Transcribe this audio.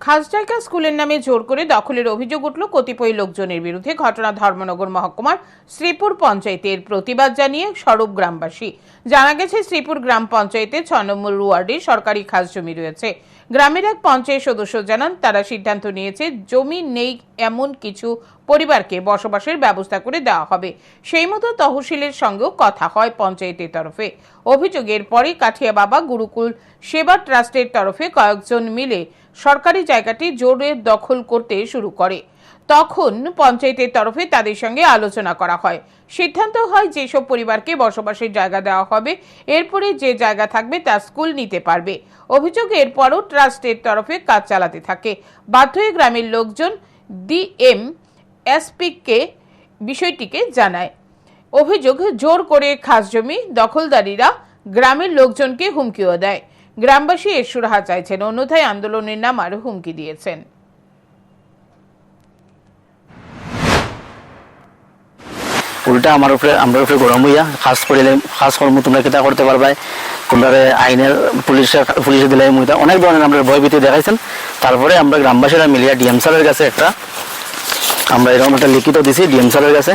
খাসজায়গা স্কুলের নামে জোর করে দখলের অভিযোগ উঠল কতিপয় লোকজনের বিরুদ্ধে ঘটনা ধর্মনগর মহকুমার শ্রীপুর পঞ্চায়েতের প্রতিবাদ জানিয়ে স্বরূপ গ্রামবাসী। জানা গেছে, শ্রীপুর গ্রাম পঞ্চায়েতের ছ নম্বর ওয়ার্ডে সরকারি খাস জমি রয়েছে। গ্রামের এক পঞ্চায়েত সদস্য জানান, তারা সিদ্ধান্ত নিয়েছে, জমি নেই এমন কিছু পরিবারকে বসবাসের ব্যবস্থা করে দেওয়া হবে। সেই মতো তহসিলের সঙ্গেও কথা হয় পঞ্চায়েতের তরফে। অভিযোগের পরে কাঠিয়া বাবা গুরুকুল সেবা ট্রাস্টের তরফে কয়েকজন মিলে সরকারি জায়গাটি জোরে দখল করতে শুরু করে। তখন পঞ্চায়েতের তরফে তাদের সঙ্গে আলোচনা করা হয়। সিদ্ধান্ত হয় যেসব পরিবারকে বসবাসের জায়গা দেওয়া হবে, এরপরে যে জায়গা থাকবে তা স্কুল নিতে পারবে। অভিযোগ এরপরও ট্রাস্টের তরফে কাজ চালাতে থাকে। বাধ্য হয়ে গ্রামের লোকজন ডিএম এসপিকে বিষয়টিকে জানায়। অভিযোগ, জোর করে খাস জমি দখলদারিরা গ্রামের লোকজনকে হুমকিও দেয়। গ্রামবাসী এর সুরাহা চাইছেন অন্যথায় আন্দোলনের নাম নামার হুমকি দিয়েছেন। উল্টা আমার উপরে আমার উপরে গরম হইয়া, খাস করিলে খাস কর্ম তোমরা কিতা করতে পারবাই। তোমরা আইনের পুলিশের পুলিশে দিলে অনেক ধরনের আমরা ভয়ভীতি দেখাইছেন। তারপরে আমরা গ্রামবাসীরা মিলিয়া ডিএম স্যারের কাছে একটা আমরা এরকম একটা লিখিত দিছি ডিএম স্যারের কাছে।